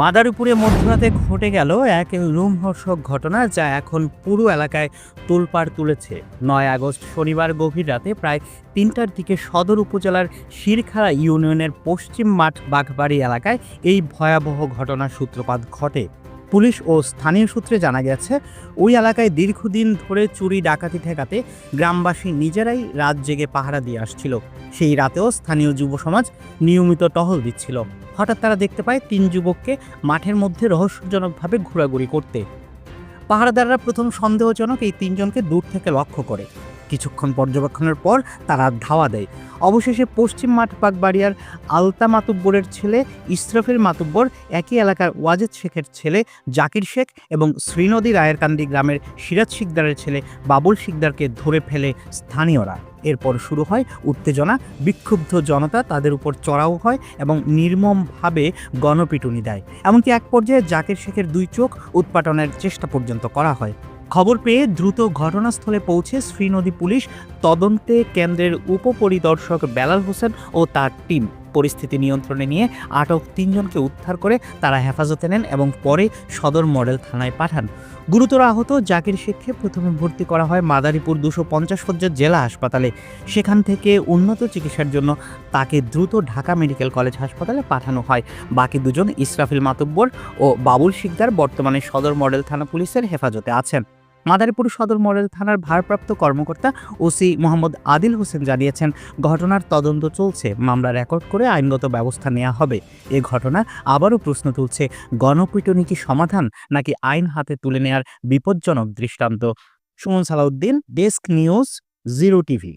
মাদারীপুরে মধ্যরাতে ঘটে গেল এক রোমহর্ষক ঘটনা যা এখন পুরো এলাকায় তোলপাড় তুলেছে। নয় আগস্ট শনিবার গভীর রাতে প্রায় তিনটার দিকে সদর উপজেলার শিরখাড়া ইউনিয়নের পশ্চিম মাঠ বাঘবাড়ি এলাকায় এই ভয়াবহ ঘটনার সূত্রপাত ঘটে। পুলিশ ও স্থানীয় সূত্রে জানা গেছে, ওই এলাকায় দীর্ঘদিন ধরে চুরি, ডাকাতি ঠেকাতে গ্রামবাসী নিজেরাই রাত জেগে পাহারা দিয়ে আসছিল। সেই রাতেও স্থানীয় যুব সমাজ নিয়মিত টহল দিচ্ছিল। হঠাৎ তারা দেখতে পায় তিন যুবককে মাঠের মধ্যে রহস্যজনকভাবে ঘোরাঘুরি করতে। পাহারাদাররা প্রথম সন্দেহজনক এই তিনজনকে দূর থেকে লক্ষ্য করে। কিছুক্ষণ পর্যবেক্ষণের পর তারা ধাওয়া দেয়। অবশেষে পশ্চিম মাঠ বাড়িয়ার আলতা মাতুব্বরের ছেলে ইসরাফিল মাতুব্বর একই এলাকার ওয়াজেদ শেখের ছেলে জাকির শেখ এবং শ্রীনদী রায়েরকান্দি গ্রামের সিরাজ শিকদারের ছেলে বাবুল শিকদারকে ধরে ফেলে স্থানীয়রা। এরপর শুরু হয় উত্তেজনা, বিক্ষুব্ধ জনতা তাদের উপর চড়াও হয় এবং নির্মমভাবে গণপিটুনি দেয়। এমনকি এক পর্যায়ে জাকির শেখের দুই চোখ উৎপাটনের চেষ্টা পর্যন্ত করা হয়। খবর পেয়ে দ্রুত ঘটনাস্থলে পৌঁছে শ্রীনদী পুলিশ তদন্তে কেন্দ্রের উপপরিদর্শক বেলাল হোসেন ও তার টিম পরিস্থিতি নিয়ন্ত্রণে নিয়ে আটক তিনজনকে উদ্ধার করে তারা হেফাজতে নেন এবং পরে সদর মডেল থানায় পাঠান। গুরুতর আহত জাকির শেখকে প্রথমে ভর্তি করা হয় মাদারীপুর দুশো পঞ্চাশ সজ্জার জেলা হাসপাতালে। সেখান থেকে উন্নত চিকিৎসার জন্য তাকে দ্রুত ঢাকা মেডিকেল কলেজ হাসপাতালে পাঠানো হয়। বাকি দুজন ইসরাফিল মাতুব্বর ও বাবুল শিকদার বর্তমানে সদর মডেল থানা পুলিশের হেফাজতে আছেন। মাদারীপুর সদর মডেল থানার ভারপ্রাপ্ত কর্মকর্তা ওসি মোহাম্মদ আদিল হোসেন জানিয়েছেন, ঘটনার তদন্ত চলছে, মামলা রেকর্ড করে আইনগত ব্যবস্থা নেওয়া হবে। এ ঘটনা আবারও প্রশ্ন তুলছে, গণপিটনী কি সমাধান নাকি আইন হাতে তুলে নেয়ার বিপজ্জনক দৃষ্টান্ত? Suman Salauddin, desk news, zero TV.